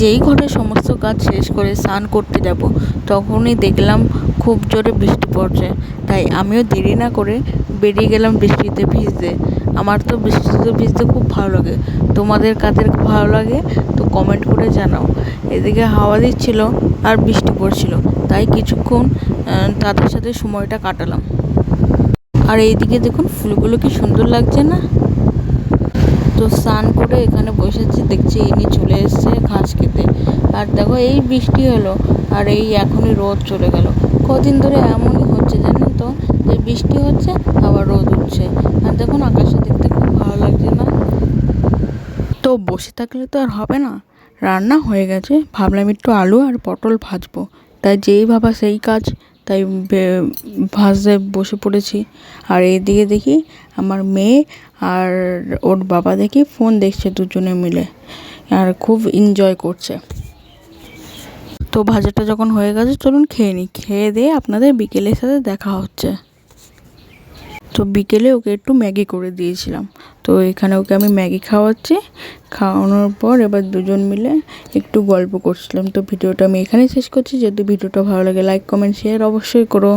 যেই ঘরে সমস্ত কাজ শেষ করে স্নান করতে যাব, তখনই দেখলাম খুব জোরে বৃষ্টি পড়ছে। তাই আমিও দেরি না করে বেরিয়ে গেলাম বৃষ্টিতে ভিজতে। আমার তো বৃষ্টিতে ভিজতে খুব ভালো লাগে। তোমাদের কাদের ভালো লাগে তো কমেন্ট করে জানাও। এদিকে হাওয়া দিচ্ছিল আর বৃষ্টি পড়ছিল। তাই কিছুক্ষণ তাদের সাথে সময়টা কাটালাম। আর এইদিকে দেখুন ফুলগুলো কি সুন্দর লাগছে না? তো স্নান করে এখানে বসেছি দেখছি ইনি চলে এসেছে ঘাস খেতে। আর দেখো এই বৃষ্টি হলো, আর এই এখনই রোদ চলে গেল। কদিন ধরে এমনই হচ্ছে জানেন তো, যে বৃষ্টি হচ্ছে, আবার রোদ উঠছে। আর দেখুন আকাশে দেখতে খুব ভালো লাগছে না? তো বসে থাকলে তো আর হবে না। রান্না হয়ে গেছে, ভাবলাম একটু আলু আর পটল ভাজবো। তাই যেই ভাবা সেই কাজ। তাই ভাজতে বসে পড়েছি। আর এইদিকে দেখি আমার মেয়ে আর ওর বাবা দেখি ফোন দেখছে দুজনে মিলে আর খুব এনজয় করছে। তো ভাজাটা যখন হয়ে গেছে, চলুন খেয়ে নিই খেয়ে দিয়ে আপনাদের বিকেলের সাথে দেখা হচ্ছে। তো বিকেলে ওকে একটু ম্যাগি করে দিয়েছিলাম। তো এখানে ওকে আমি ম্যাগি খাওয়াচ্ছি। খাওয়ানোর পর এবার দুজন মিলে একটু গল্প করছিলাম। তো ভিডিওটা আমি এখানেই শেষ করছি। যদি ভিডিওটা ভালো লাগে লাইক কমেন্ট শেয়ার অবশ্যই করো।